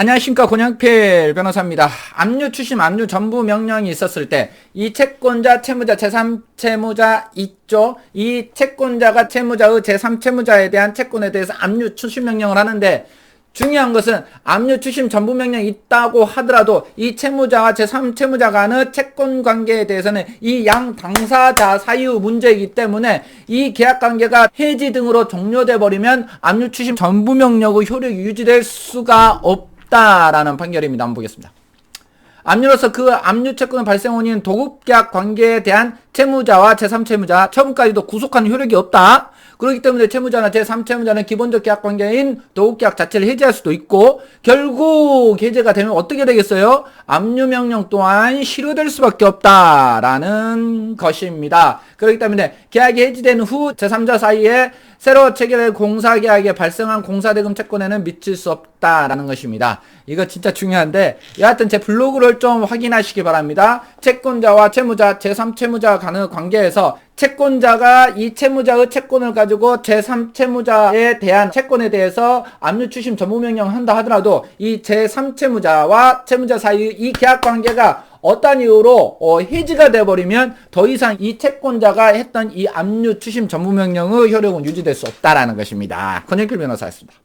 안녕하십니까 권양필 변호사입니다. 압류 추심 압류 전부 명령이 있었을 때 이 채권자 채무자 제3 채무자 있죠. 이 채권자가 채무자의 제3 채무자에 대한 채권에 대해서 압류 추심 명령을 하는데 중요한 것은 압류 추심 전부 명령이 있다고 하더라도 이 채무자와 제3 채무자 간의 채권 관계에 대해서는 이 양 당사자 사유 문제이기 때문에 이 계약 관계가 해지 등으로 종료돼 버리면 압류 추심 전부 명령의 효력이 유지될 수가 없 다라는 판결입니다. 한번 보겠습니다. 압류로서 그 압류 채권 발생 원인 도급계약 관계에 대한 채무자와 제3채무자 처분까지도 구속하는 효력이 없다. 그렇기 때문에 채무자나 제3채무자는 기본적 계약 관계인 도급계약 자체를 해지할 수도 있고 결국 해제가 되면 어떻게 되겠어요? 압류 명령 또한 실효될 수밖에 없다라는 것입니다. 그렇기 때문에 계약이 해지된 후 제3자 사이에 새로 체결될 공사계약에 발생한 공사대금 채권에는 미칠 수 없다라는 것입니다. 이거 진짜 중요한데 여하튼 제 블로그를 좀 확인하시기 바랍니다. 채권자와 채무자, 제3채무자 간의 관계에서 채권자가 이 채무자의 채권을 가지고 제3채무자에 대한 채권에 대해서 압류 추심 전무 명령을 한다 하더라도 이 제3채무자와 채무자 사이 이 계약 관계가 어떤 이유로 어, 해지가 돼버리면 더 이상 이 채권자가 했던 이 압류 추심 전무 명령의 효력은 유지될 수 없다라는 것입니다. 권영길 변호사였습니다.